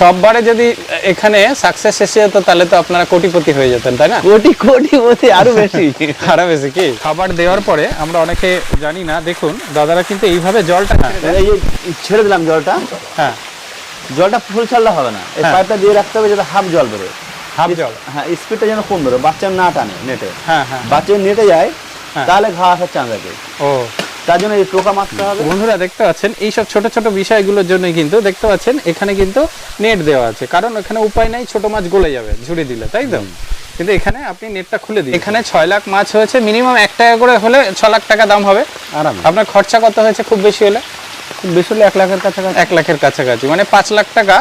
সববারে যদি এখানে সাকসেস এসে যেত তাহলে তো আপনারা কোটিপতি হয়ে যেতেন তাই না? কোটি কোটি বলতে আরও বেশি। আরও বেশি কি? খাবার দেওয়ার পরে আমরা অনেকে জানি না দেখুন দাদারা কিন্তু এইভাবে জলটা ছেড়ে এই ছেড়ে দিলাম জলটা হ্যাঁ। জলটা ফুল ছাড়লে হবে না। এই হ্যাঁ। পাইপটা দিয়ে রাখতে হবে যাতে হাফ জল বেরোয়। হাফ জল। হ্যাঁ স্পিডটা যেন কম বেরোয় বাচ্চা না টানে নেটে। হ্যাঁ হ্যাঁ বাচ্চা নেটে যায় হ্যাঁ। তাহলে ঘা আসার চান্স আছে ও। তার জন্য এই টোকা মারতে হবে। বন্ধুরা দেখতে পাচ্ছেন এইসব ছোট ছোট বিষয়গুলোর জন্য কিন্তু দেখতে পাচ্ছেন এখানে কিন্তু নেট দেওয়া আছে। কারণ এখানে উপায় নাই ছোট মাছ গলে যাবে ঝুড়ি দিলে তাই তো? কিন্তু এখানে আপনি নেটটা খুলে দিন। এখানে ছয় লাখ মাছ হয়েছে মিনিমাম এক টাকা করে হলে ছ লাখ টাকা দাম হবে। আরাম। আপনার খরচা কত হয়েছে খুব বেশি হলে? খুব বেশি হলে এক লাখের কাছাকাছি। এক লাখের কাছাকাছি। মানে পাঁচ লাখ টাকা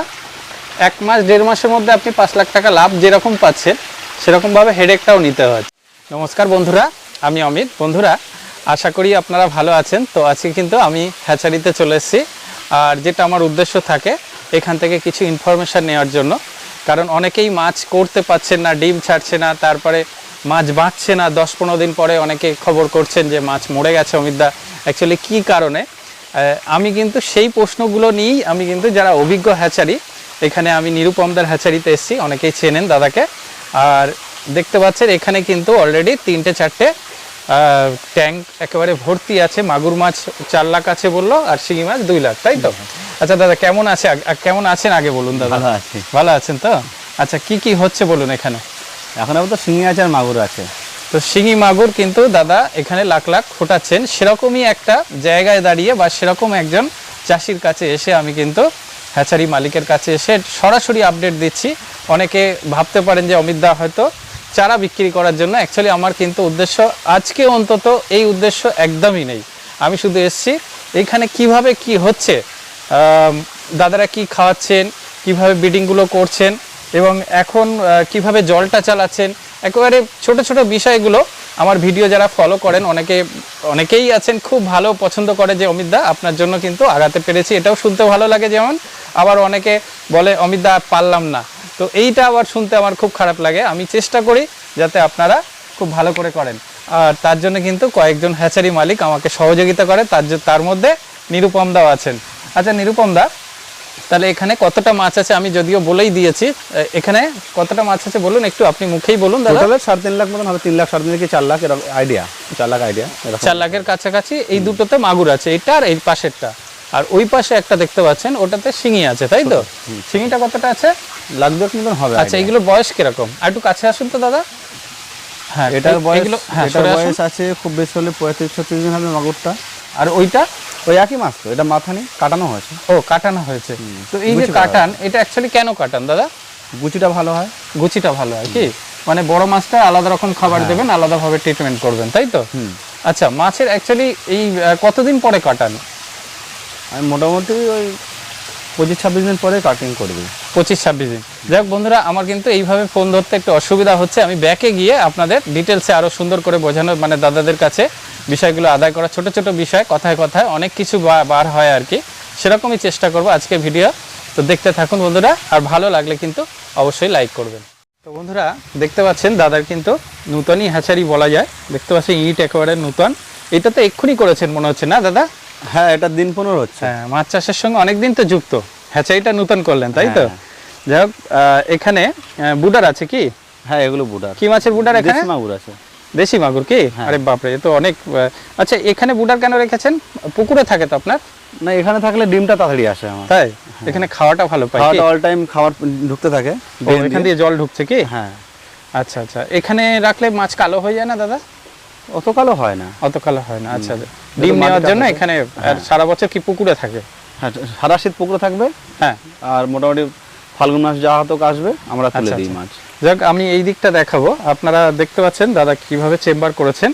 এক মাস দেড় মাসের মধ্যে আপনি পাঁচ লাখ টাকা লাভ যেরকম পাচ্ছেন সেরকমভাবে হেডেকটাও নিতে হয়। নমস্কার বন্ধুরা আমি অমিত। বন্ধুরা আশা করি আপনারা ভালো আছেন। তো আজকে কিন্তু আমি হ্যাচারিতে চলে এসেছি। আর যেটা আমার উদ্দেশ্য থাকে, এখান থেকে কিছু ইনফরমেশান নেওয়ার জন্য। কারণ অনেকেই মাছ করতে পারছেন না, ডিম ছাড়ছে না, তারপরে মাছ বাঁচছে না। দশ পনেরো দিন পরে অনেকে খবর করছেন যে মাছ মরে গেছে অমিতদা অ্যাকচুয়ালি কী কারণে? আমি কিন্তু সেই প্রশ্নগুলো নিয়েই আমি কিন্তু যারা অভিজ্ঞ হ্যাচারি, এখানে আমি নিরুপমদার হ্যাচারিতে এসেছি। অনেকেই চেনেন দাদাকে। আর দেখতে পাচ্ছেন, এখানে কিন্তু অলরেডি তিনটে, চারটে ট্যাঙ্ক একেবারে ভর্তি আছে মাগুর মাছ চার লাখ আছে বলল আর শিঙি মাছ দুই লাখ তাই তো? আচ্ছা দাদা কেমন আছে কেমন আছেন আগে বলুন দাদা? ভালো আছেন তো? আচ্ছা কি কি হচ্ছে বলুন এখানে? এখন আবার তো শিঙি আছে আর মাগুর আছে। তো শিঙি মাগুর কিন্তু দাদা এখানে লাখ লাখ ফোটাচ্ছেন। সেরকমই একটা জায়গায় দাঁড়িয়ে বা সেরকম একজন চাষির কাছে এসে আমি কিন্তু হ্যাচারি মালিকের কাছে এসে সরাসরি আপডেট দিচ্ছি। অনেকে ভাবতে পারেন যে অমিত দা হয়তো চারা বিক্রি করার জন্য। অ্যাকচুয়ালি আমার কিন্তু উদ্দেশ্য আজকে অন্তত এই উদ্দেশ্য একদমই নেই। আমি শুধু এসছি, এখানে কীভাবে কি হচ্ছে দাদারা কি খাওয়াচ্ছেন, কীভাবে বিডিংগুলো করছেন, এবং এখন কীভাবে জলটা চালাচ্ছেন, একেবারে ছোট ছোট বিষয়গুলো আমার ভিডিও যারা ফলো করেন, অনেকে, অনেকেই আছেন খুব ভালো পছন্দ করে যে অমিতদা, আপনার জন্য কিন্তু আগাতে পেরেছি। এটাও শুনতে ভালো লাগে যেমন, আবার অনেকে বলে, অমিতদা, পারলাম না। তো এইটা আবার শুনতে আমার খুব খারাপ লাগে। আমি চেষ্টা করি যাতে আপনারা খুব ভালো করে করেন। আর তার জন্য কিন্তু কয়েকজন হ্যাচারি মালিক আমাকে সহযোগিতা করে। তার তার মধ্যে নিরুপম দাও আছেন। আচ্ছা নিরুপম দা তাহলে এখানে কতটা মাছ আছে আমি যদিও বলেই দিয়েছি। এখানে কতটা মাছ আছে বলুন একটু আপনি মুখেই বলুন দাদা। সাড়ে তিন লাখ মতন হবে। তিন লাখ সাড়ে তিন থেকে চার লাখ? এরকম আইডিয়া চার লাখ আইডিয়া চার লাখের কাছাকাছি এই দুটোতে মাগুর আছে। এটা আর এই পাশেরটা। আর ওই পাশে একটা দেখতে পাচ্ছেন ওটাতে শিঙি আছে তাই তো? শিঙিটা কতটা আছে? লাখ দুয়েক মতন হবে আচ্ছা এগুলোর বয়স কীরকম? আর একটু কাছে আসুন তো দাদা। হ্যাঁ এটার বয়স এগুলো হ্যাঁ এটার বয়স আছে খুব বেশি হলে পঁয়ত্রিশ ছত্রিশ দিন হবে মাগুরটা। আর ওইটা? ওই একই মাছ তো এটা মাথা নেই কাটানো হয়েছে। ও কাটানো হয়েছে। তো এই যে কাটান এটা অ্যাকচুয়ালি কেন কাটান দাদা? গুচিটা ভালো হয়। গুচিটা ভালো হয় কি? মানে বড় মাছটা আলাদা রকম খাবার দেবেন আলাদাভাবে ট্রিটমেন্ট করবেন তাই তো? আচ্ছা মাছের অ্যাকচুয়ালি এই কতদিন পরে কাটান? আমি মোটামুটি ওই পঁচিশ ছাব্বিশ দিন পরে কাটিং করে দিই পঁচিশ ছাব্বিশ দিন। যাই হোক বন্ধুরা, আমার কিন্তু এইভাবে ফোন ধরতে একটু অসুবিধা হচ্ছে। আমি ব্যাকে গিয়ে আপনাদের ডিটেলসে আরও সুন্দর করে বোঝানো মানে দাদাদের কাছে বিষয়গুলো আদায় করা ছোট ছোট বিষয়, কথায় কথায় অনেক কিছু বার হয় আর কি। সেরকমই চেষ্টা করব আজকে ভিডিও তো দেখতে থাকুন বন্ধুরা, আর ভালো লাগলে কিন্তু অবশ্যই লাইক করবেন। তো বন্ধুরা, দেখতে পাচ্ছেন দাদার কিন্তু নূতনই হ্যাচারি বলা যায়। দেখতে পাচ্ছেন ইট একেবারে নূতন। এটা তো এক্ষুনি করেছেন মনে হচ্ছে না দাদা? হ্যাঁ এটা দিন পনেরো হচ্ছে। হ্যাঁ মাছ চাষের সঙ্গে অনেকদিন তো যুক্ত। হ্যাচারিটা নূতন করলেন তাই তো? হ্যাঁ। যাই হোক এখানে বুডার আছে কি? হ্যাঁ এগুলো বুডার। কি মাছের বুডার এখানে? মাগুর আছে। দেশি মাগুর কি? হ্যাঁ। আরে বাপরে তো অনেক আচ্ছা এখানে বুডার কেন রেখেছেন? পুকুরে থাকে তো আপনার? না এখানে থাকলে ডিমটা তাড়াতাড়ি আসে আমার। তাই? এখানে খাওয়াটা ভালো পাই? খাওয়াটা অল টাইম খাবার ঢুকতে থাকে এখান দিয়ে। জল ঢুকছে কি? হ্যাঁ। আচ্ছা আচ্ছা এখানে রাখলে মাছ কালো হয়ে যায় না দাদা? অত কালো হয় না। অত কালো হয় না আচ্ছা। ডিম নেওয়ার জন্য এখানে হ্যাঁ। সারা বছর কি পুকুরে থাকে? হ্যাঁ সারা শীত পুকুরে থাকবে। হ্যাঁ। আর মোটামুটি ফাল্গুন মাস যা হতো আসবে আমরা তুলে আচ্ছা, দিই আচ্ছা। মাছ। যাক আমি এই দিকটা দেখাবো। আপনারা দেখতে পাচ্ছেন দাদা কীভাবে চেম্বার করেছেন।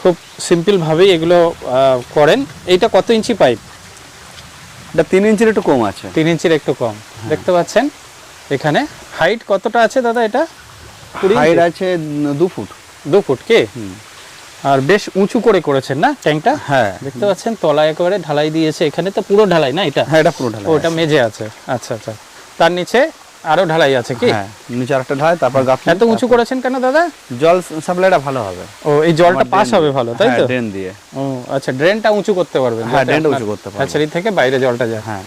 খুব সিম্পল ভাবেই এগুলো করেন। এইটা কত ইঞ্চি পাইপ? এটা তিন ইঞ্চির একটু কম আছে। তিন ইঞ্চির একটু কম। দেখতে পাচ্ছেন এখানে। হাইট কতটা আছে দাদা এটা? হাইট আছে দু ফুট। দু ফুট কি। আর বেশ উঁচু করে করেছেন না ট্যাঙ্কটা? হ্যাঁ। দেখতে পাচ্ছেন তলায় একেবারে ঢালাই দিয়েছে। এখানে তো পুরো ঢালাই না এটা? হ্যাঁ এটা পুরো ঢালাই ওটা মেঝে আছে। আচ্ছা আচ্ছা। তার নিচে আরও ঢালাই আছে কি? হ্যাঁ নিচে আরেকটা ঢালাই তারপর গাছ এত উঁচু করেছেন কেন দাদা? জল সাপ্লাইটা ভালো হবে। ও এই জলটা পাস হবে ভালো তাই তো? ড্রেন দিয়ে। ও আচ্ছা ড্রেনটা উঁচু করতে পারবেন হ্যাঁ, ড্রেনটা উঁচু করতে পারব। হ্যাচারি থেকে বাইরে জলটা যায়। হ্যাঁ।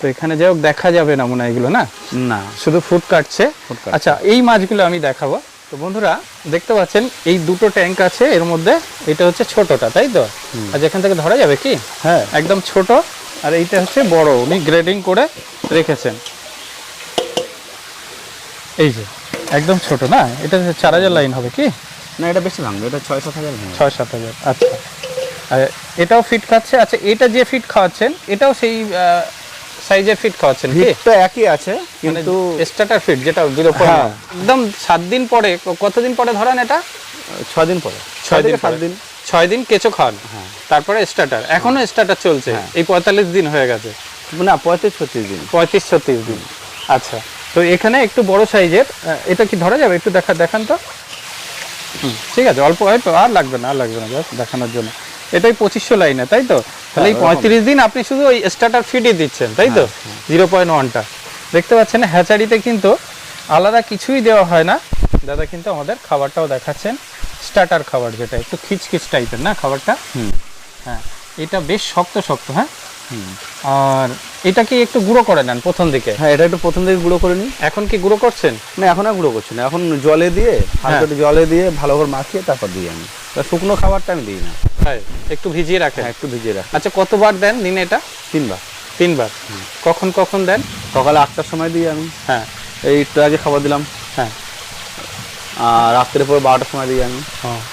তো এখানে যাই হোক দেখা যাবে না মনে হয় এগুলো না? না। শুধু কাটছে। কাটছে। আচ্ছা এই মাছগুলো আমি দেখাবো। তো বন্ধুরা দেখতে পাচ্ছেন এই দুটো ট্যাঙ্ক আছে এর মধ্যে এটা হচ্ছে ছোটটা তাই তো? আর যেখান থেকে ধরা যাবে কি? হ্যাঁ। একদম ছোট আর এইটা হচ্ছে বড় উনি গ্রেডিং করে রেখেছেন। এই যে একদম ছোট না? এটা হচ্ছে চার হাজার লাইন হবে কি? না এটা বেশি ভাঙবে এটা ছয় সাত হাজার ছয় সাত হাজার আচ্ছা। আর এটাও ফিট খাচ্ছে আচ্ছা এটা যে ফিট খাওয়াচ্ছেন এটাও সেই সাইজের ফিট খাওয়াচ্ছেন কি? ভিতটা একই আছে কিন্তু স্টার্টার ফিট যেটা জিরো হ্যাঁ। একদম সাত দিন পরে কতদিন পরে ধরেন এটা? ছয় দিন পরে। ছয় দিন থেকে সাত দিন। ছয় দিন কেঁচো খান হ্যাঁ। তারপরে স্টার্টার এখনও স্টার্টার চলছে। হ্যাঁ। এই পঁয়তাল্লিশ দিন হয়ে গেছে। না পঁয়ত্রিশ ছত্রিশ দিন। পঁয়ত্রিশ ছত্রিশ দিন। আচ্ছা। তো এখানে একটু বড় সাইজের এটা কি ধরা যাবে? একটু দেখা দেখান তো। ঠিক আছে অল্প অল্প আর লাগবে না আর লাগবে না দেখানোর জন্য। এটাই পঁচিশশো লাইনে তাই তো? তাহলে এই পঁয়ত্রিশ দিন আপনি শুধু ওই স্টার্টার ফিডই দিচ্ছেন তাই তো? জিরো পয়েন্ট ওয়ানটা দেখতে পাচ্ছেন হ্যাচারিতে কিন্তু আলাদা কিছুই দেওয়া হয় না। দাদা কিন্তু আমাদের খাবারটাও দেখাচ্ছেন স্টার্টার খাবার যেটা একটু খিচখিচ টাইপের না খাবারটা? হুম। হ্যাঁ এটা বেশ শক্ত শক্ত হ্যাঁ। আর এটা কি একটু গুঁড়ো করে নেন প্রথম দিকে? হ্যাঁ এটা একটু প্রথম দিকে গুঁড়ো করে নিই এখন কি গুঁড়ো করছেন? না এখন আর গুঁড়ো করছি না। এখন জলে দিয়ে হালকা একটু জলে দিয়ে ভালো করে মাখিয়ে তারপর দিই আমি। শুকনো খাবারটা আমি দিই না। হ্যাঁ একটু ভিজিয়ে রাখেন। হ্যাঁ একটু ভিজিয়ে রাখি আচ্ছা কতবার দেন দিনে এটা? তিনবার। তিনবার। কখন কখন দেন? সকালে আটটার সময় দিই আমি। হ্যাঁ। এই একটু আগে খাবার দিলাম। হ্যাঁ। আর রাত্রে পর বারোটার সময় দিই আমি।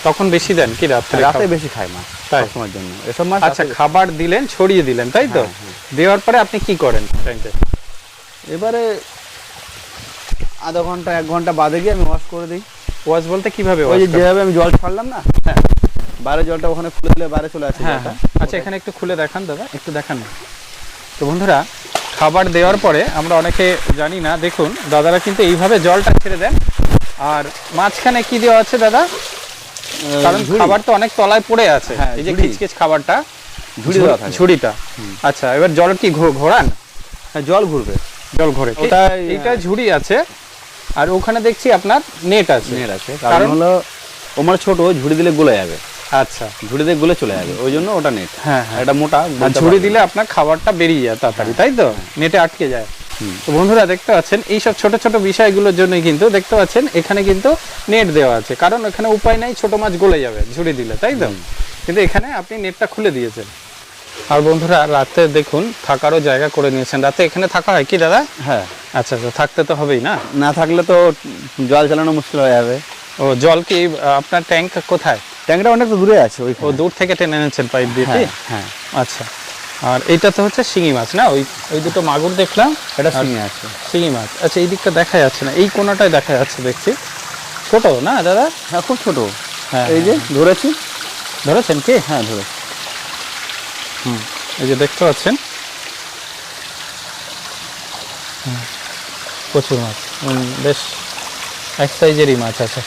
তখন বেশি দেন কি রাত্রে রাতে বেশি খাই মাছ তাই? সময়ের জন্য। এসব মাছ আচ্ছা খাবার দিলেন ছড়িয়ে দিলেন তাই তো? হ্যাঁ, হ্যাঁ। দেওয়ার পরে আপনি কি করেন? ট্যাঙ্কে এবারে আধা ঘণ্টা এক ঘণ্টা বাদে গিয়ে আমি ওয়াশ করে দিই। ওয়াশ বলতে কীভাবে ওই? যেভাবে আমি জল ছাড়লাম না? হ্যাঁ। বাইরে জলটা ওখানে খুলে দিলে বাইরে চলে আসে হ্যাঁ হ্যাঁ। আচ্ছা এখানে একটু খুলে দেখান দাদা একটু দেখান। তো বন্ধুরা খাবার দেওয়ার পরে আমরা অনেকে জানি না দেখুন দাদারা কিন্তু এইভাবে জলটা ছেড়ে দেন। আর মাঝখানে কি দেওয়া আছে দাদা? কারণ খাবার তো অনেক তলায় পড়ে আছে। হ্যাঁ, এই যে। কিচকিচ খাবারটা। ঝুড়িটা। আচ্ছা এবার জল কি ঘোরান? হ্যাঁ জল ঘুরবে। জল ঘোরে। এইটা ঝুড়ি আছে আর ওখানে দেখছি আপনার নেট আছে। নেট আছে। কারণ- কারণ হলো ওমার ছোট ঝুড়ি দিলে গলে যাবে। আচ্ছা। গলে চলে যাবে ওই জন্য ওটা নেট হ্যাঁ হ্যাঁ। এটা মোটা ঝুড়ি দিলে আপনার খাবারটা বেরিয়ে যায় তাড়াতাড়ি তাই তো? নেটে আটকে যায়। তো বন্ধুরা দেখতে পাচ্ছেন এইসব ছোট ছোট বিষয়গুলোর জন্য কিন্তু দেখতে পাচ্ছেন এখানে কিন্তু নেট দেওয়া আছে। কারণ এখানে উপায় নাই ছোট মাছ গলে যাবে ঝুড়ি দিলে তাই তো? কিন্তু এখানে আপনি নেটটা খুলে দিয়েছেন। আর বন্ধুরা রাতে দেখুন থাকারও জায়গা করে নিয়েছেন। রাতে এখানে থাকা হয় কি দাদা? হ্যাঁ। আচ্ছা আচ্ছা থাকতে তো হবেই না? না থাকলে তো জল চালানো মুশকিল হয়ে যাবে। ও জল কি আপনার ট্যাঙ্ক কোথায়? ট্যাঙ্কটা অনেক দূরে আছে ওই ও দূর থেকে টেনে এনেছেন পাইপ দিয়ে হ্যাঁ হ্যাঁ। আচ্ছা। আর এইটা তো হচ্ছে শিঙি মাছ না? ওই ওই দুটো মাগুর দেখলাম। এটা সিঙে আছে। শিঙি মাছ। আচ্ছা এই দিকটা দেখা যাচ্ছে না। এই কোনাটায় দেখা যাচ্ছে দেখছি। ছোট না দাদা? হ্যাঁ খুব ছোট। হ্যাঁ এই যে ধরেছি। ধরেছেন কি? হ্যাঁ ধরে হুম এই যে দেখতে পাচ্ছেন। প্রচুর মাছ। বেশ এক সাইজেরই মাছ আছে।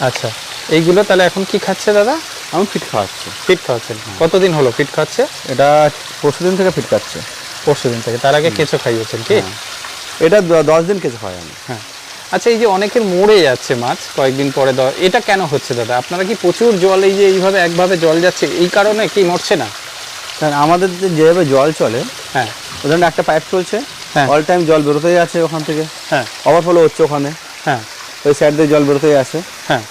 আচ্ছা। এইগুলো তাহলে এখন কি খাচ্ছে দাদা? আমি ফিট খাওয়াচ্ছি। ফিট খাওয়াচ্ছেন কতদিন হলো ফিট খাচ্ছে? এটা পরশু দিন থেকে ফিট খাচ্ছে। পরশু দিন থেকে। তার আগে কেঁচো খাইয়েছেন কি? হ্যাঁ। এটা দশ দিন কেঁচো খাওয়াই আমি। হ্যাঁ। আচ্ছা এই যে অনেকের মরে যাচ্ছে মাছ কয়েকদিন পরে এটা কেন হচ্ছে দাদা? আপনারা কি প্রচুর জল এই যে এইভাবে একভাবে জল যাচ্ছে এই কারণে কি মরছে না? কারণ আমাদের যেভাবে জল চলে হ্যাঁ। ওখানে একটা পাইপ চলছে হ্যাঁ। অল টাইম জল বেরোতেই আছে ওখান থেকে। হ্যাঁ। ওভারফ্লো হচ্ছে ওখানে। হ্যাঁ। ওই সাইড দিয়ে জল বেরোতেই আছে। হ্যাঁ।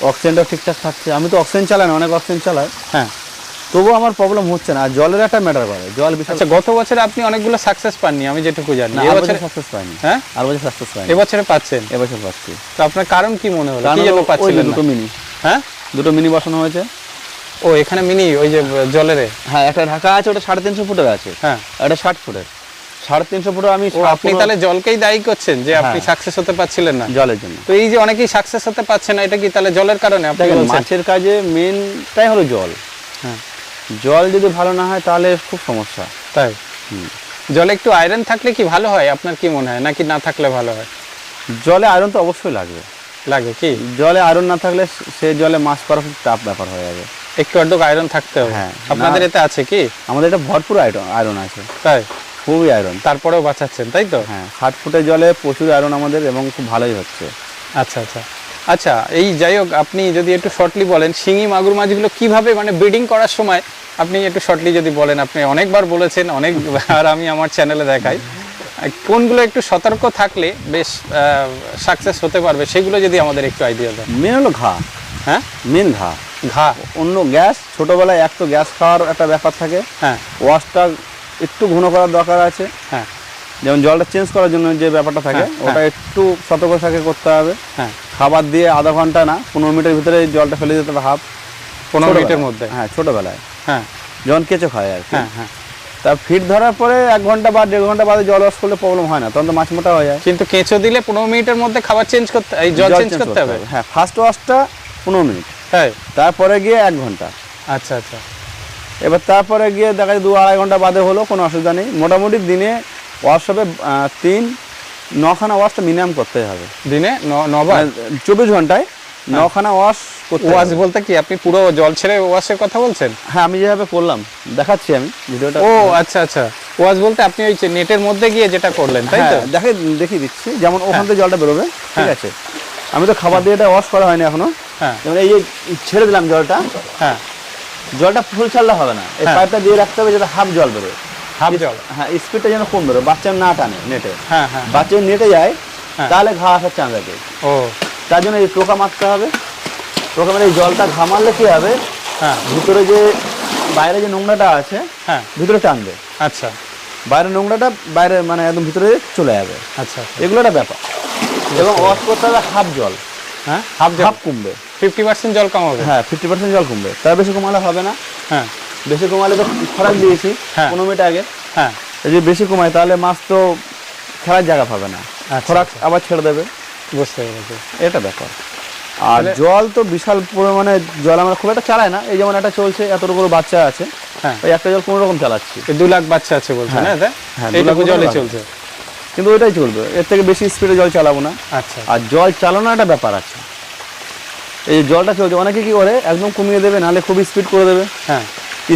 অক্সিজেনটাও ঠিকঠাক থাকছে। আমি তো অক্সিজেন চালাই না অনেক অক্সিজেন চালাই। হ্যাঁ তবুও আমার প্রবলেম হচ্ছে না। আর জলের একটা ম্যাটার করে। জল বিশাল আচ্ছা গত বছরে আপনি অনেকগুলো সাকসেস পাননি আমি যেটুকু জানি। এবছরে বছর সাকসেস পাইনি। হ্যাঁ? আর বছর সাকসেস পাইনি। এবছরে পাচ্ছেন? এবছর পাচ্ছি। তো আপনার কারণ কি মনে হলো? কি জন্য পাচ্ছিলেন না? দুটো মিনি হ্যাঁ? দুটো মিনি বসানো হয়েছে। ও এখানে মিনি ওই যে জলের হ্যাঁ একটা ঢাকা আছে ওটা সাড়ে তিনশো ফুটের আছে। হ্যাঁ। একটা ষাট ফুটের। সাড়ে তিনশো আমি আপনি তাহলে জলকেই দায়ী করছেন যে আপনি হ্যাঁ। সাকসেস হতে পারছিলেন না। জলের জন্য। তো এই যে অনেকেই সাকসেস হতে পারছে না এটা কি তাহলে জলের কারণে আপনি মাছের কাজে মেনটাই হলো জল। হ্যাঁ। জল যদি ভালো না হয় তাহলে খুব সমস্যা। তাই? জলে একটু আয়রন থাকলে কি ভালো হয়? আপনার কি মনে হয়? নাকি না থাকলে ভালো হয়? জলে আয়রন তো অবশ্যই লাগবে। লাগে কি? জলে আয়রন না থাকলে সে জলে মাছ করা খুব টাফ ব্যাপার হয়ে যাবে। একটু আধটু আয়রন থাকতে হবে। হ্যাঁ, আপনাদের এতে আছে কি? আমাদের এটা ভরপুর আয়রন আয়রন আছে। তাই? খুবই আয়রন তারপরেও বাঁচাচ্ছেন তাই তো? হ্যাঁ ষাট ফুটের জলে প্রচুর আয়রন আমাদের এবং খুব ভালোই হচ্ছে। আচ্ছা আচ্ছা। আচ্ছা এই যাই হোক আপনি যদি একটু শর্টলি বলেন শিঙি মাগুর মাছগুলো কীভাবে মানে ব্রিডিং করার সময় আপনি একটু শর্টলি যদি বলেন আপনি অনেকবার বলেছেন অনেক আর আমি আমার চ্যানেলে দেখাই। কোনগুলো একটু সতর্ক থাকলে বেশ সাকসেস হতে পারবে সেগুলো যদি আমাদের একটু আইডিয়া দেন। মেন হলো ঘা। হ্যাঁ? মেন ঘা। ঘা। অন্য গ্যাস ছোটবেলায় এক তো গ্যাস খাওয়ার একটা ব্যাপার থাকে। হ্যাঁ। ওয়াশটা একটু ঘন করার দরকার আছে। হ্যাঁ। যেমন জলটা চেঞ্জ করার জন্য যে ব্যাপারটা থাকে হ্যাঁ, ওটা একটু সতর্ক থাকে করতে হবে। হ্যাঁ। খাবার দিয়ে আধা ঘণ্টা না পনেরো মিনিটের ভিতরে জলটা ফেলে দিতে হবে হাফ পনেরো মিনিটের মধ্যে। হ্যাঁ ছোটবেলায়। হ্যাঁ। যখন কেঁচো খায় আর হ্যাঁ হ্যাঁ। তা ফিট ধরার পরে এক ঘণ্টা বা দেড় ঘণ্টা বাদে জল ওয়াশ করলে প্রবলেম হয় না তখন তো মাছ মোটা হয়ে যায়। কিন্তু কেঁচো দিলে পনেরো মিনিটের মধ্যে খাবার চেঞ্জ করতে এই জল চেঞ্জ করতে হবে। হ্যাঁ ফার্স্ট ওয়াশটা পনেরো মিনিট। হ্যাঁ। তারপরে গিয়ে এক ঘণ্টা। আচ্ছা আচ্ছা। এবার তারপরে গিয়ে দেখা যায় দু আড়াই ঘণ্টা বাদে হলো কোনো অসুবিধা নেই। মোটামুটি দিনে ওয়াশশপে তিন নখানা ওয়াশটা মিনিমাম করতে হবে। দিনে নবার? মানে চব্বিশ ঘন্টায় নখানা ওয়াশ করতে ওয়াশ বলতে কি আপনি পুরো জল ছেড়ে ওয়াশের কথা বলছেন? হ্যাঁ আমি যেভাবে করলাম দেখাচ্ছি আমি ভিডিওটা। ও আচ্ছা আচ্ছা। ওয়াশ বলতে আপনি ওই যে নেটের মধ্যে গিয়ে যেটা করলেন তাই তো? হ্যাঁ দেখে দেখিয়ে দিচ্ছি। যেমন ওখান থেকে জলটা বেরোবে ঠিক হ্যাঁ। আছে। আমি তো খাবার দিয়ে এটা ওয়াশ করা হয়নি এখনও। হ্যাঁ। যেমন এই যে ছেড়ে দিলাম জলটা হ্যাঁ। জলটা ফুল ছাড়লে হবে না। এই হ্যাঁ। পাইপটা দিয়ে রাখতে হবে যাতে হাফ জল বেরোয়। হাফ জল। হ্যাঁ স্পিডটা যেন কম বেরোয় বাচ্চা না টানে নেটে। হ্যাঁ হ্যাঁ বাচ্চা যদি নেটে যায় হ্যাঁ। তাহলে ঘা আসার চান্স আছে ও। তার জন্য এই টোকা মারতে হবে। টোকা মেরে এই জলটা ঘা মারলে কি হবে? হ্যাঁ। ভিতরে যে বাইরে যে নোংরাটা আছে হ্যাঁ। ভিতরে টানবে। আচ্ছা। বাইরের নোংরাটা বাইরে মানে একদম ভিতরে চলে যাবে। আচ্ছা এগুলো একটা ব্যাপার। এবং ওয়াশ করতে হবে হাফ জল। হ্যাঁ? হাফ জল। হাফ কমবে। ফিফটি পার্সেন্ট জল কমাবে হ্যাঁ ফিফটি পার্সেন্ট জল কমবে। তার বেশি কমালে হবে না। হ্যাঁ। বেশি কমালে তো খরাক দিয়েছি হ্যাঁ। পনেরো মিনিট আগে। হ্যাঁ। যদি বেশি কমায় তাহলে মাছ তো খেলার জায়গা পাবে না। আচ্ছা, খোরাক আচ্ছা। আবার ছেড়ে দেবে। বুঝতে পেরেছি। এটা ব্যাপার। আর জল তো বিশাল পরিমাণে জল আমরা খুব একটা চালাই না। এই যেমন একটা চলছে এতটুকু বাচ্চা আছে। হ্যাঁ। ওই একটা জল কোনো রকম চালাচ্ছি। দু লাখ বাচ্চা আছে বলছে হ্যাঁ। এইটুকু জলে চলছে। কিন্তু ওইটাই চলবে। এর থেকে বেশি স্পিডে জল চালাবো না। আচ্ছা। আর জল চালানো একটা ব্যাপার আছে। এই জলটা চলছে অনেকে কি করে একদম কমিয়ে দেবে নাহলে খুব স্পিড করে দেবে। হ্যাঁ।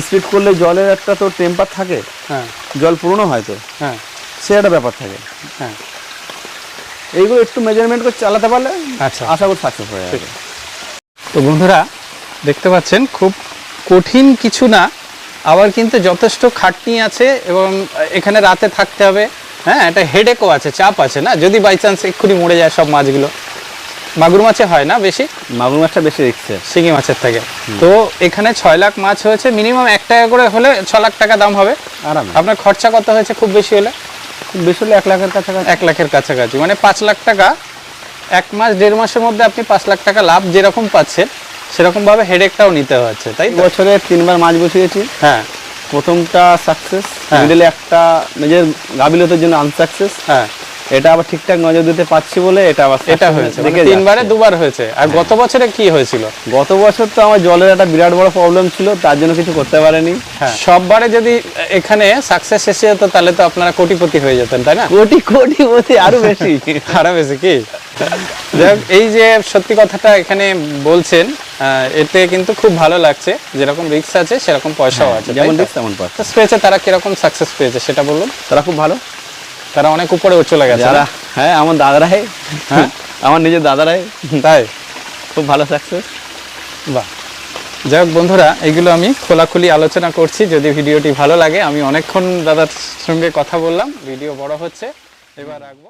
স্পিড করলে জলের একটা তো টেম্পার থাকে। হ্যাঁ। জল পুরনো হয়তো হ্যাঁ। সে একটা ব্যাপার থাকে। হ্যাঁ। এইগুলো একটু মেজারমেন্ট করে চালাতে পারলে আচ্ছা। আশা করি সাকসেস হয়ে যাবে। তো বন্ধুরা দেখতে পাচ্ছেন খুব কঠিন কিছু না। আবার কিন্তু যথেষ্ট খাটনি আছে এবং এখানে রাতে থাকতে হবে। হ্যাঁ একটা হেডেকও আছে চাপ আছে না? যদি বাই চান্স এক্ষুনি মরে যায় সব মাছগুলো। মাগুর মাছে হয় না বেশি? মাগুর মাছটা বেশি রিক্সে শিঙি মাছের থেকে। তো এখানে ছয় লাখ মাছ হয়েছে মিনিমাম এক টাকা করে হলে ছ লাখ টাকা দাম হবে। আরাম। আপনার খরচা কত হয়েছে খুব বেশি হলে? খুব বেশি হলে এক লাখের কাছাকাছি। এক লাখের কাছাকাছি। মানে পাঁচ লাখ টাকা এক মাস দেড় মাসের মধ্যে আপনি পাঁচ লাখ টাকা লাভ যেরকম পাচ্ছেন সেরকমভাবে হেডেকটাও নিতে হচ্ছে তাই বছরে তিনবার মাছ বসিয়েছি। হ্যাঁ। প্রথমটা সাকসেস হ্যাঁ। মিডলে একটা নিজের গাবিলতের জন্য আনসাকসেস হ্যাঁ এটা আবার ঠিকঠাক নজর দিতে পারছি বলে এটা আবার এটা হয়েছে। মানে তিনবারে দুবার হয়েছে। আর গত বছরে কি হয়েছিল? গত বছর তো আমার জলের একটা বিরাট বড় প্রবলেম ছিল তার জন্য কিছু করতে পারেনি। হ্যাঁ। সববারে যদি এখানে সাকসেস এসে যেত তাহলে তো আপনারা কোটিপতি হয়ে যেতেন তাই না? কোটি কোটি কোটি আরও বেশি। আরও বেশি কি? যাই এই যে সত্যি কথাটা এখানে বলছেন এতে কিন্তু খুব ভালো লাগছে। যেরকম রিস্ক আছে সেরকম পয়সাও আছে যেমন দেখছি তেমন সাকসেস পেয়েছে তারা কীরকম সাকসেস পেয়েছে সেটা বলুন। তারা খুব ভালো। তারা অনেক উপরে চলে গেছে যারা হ্যাঁ আমার দাদারাই হ্যাঁ? আমার নিজের দাদারাই। তাই? খুব ভালো সাকসেস বাহ। যাই হোক বন্ধুরা এগুলো আমি খোলাখুলি আলোচনা করছি। যদি ভিডিওটি ভালো লাগে আমি অনেকক্ষণ দাদার সঙ্গে কথা বললাম। ভিডিও বড় হচ্ছে এবার রাখব।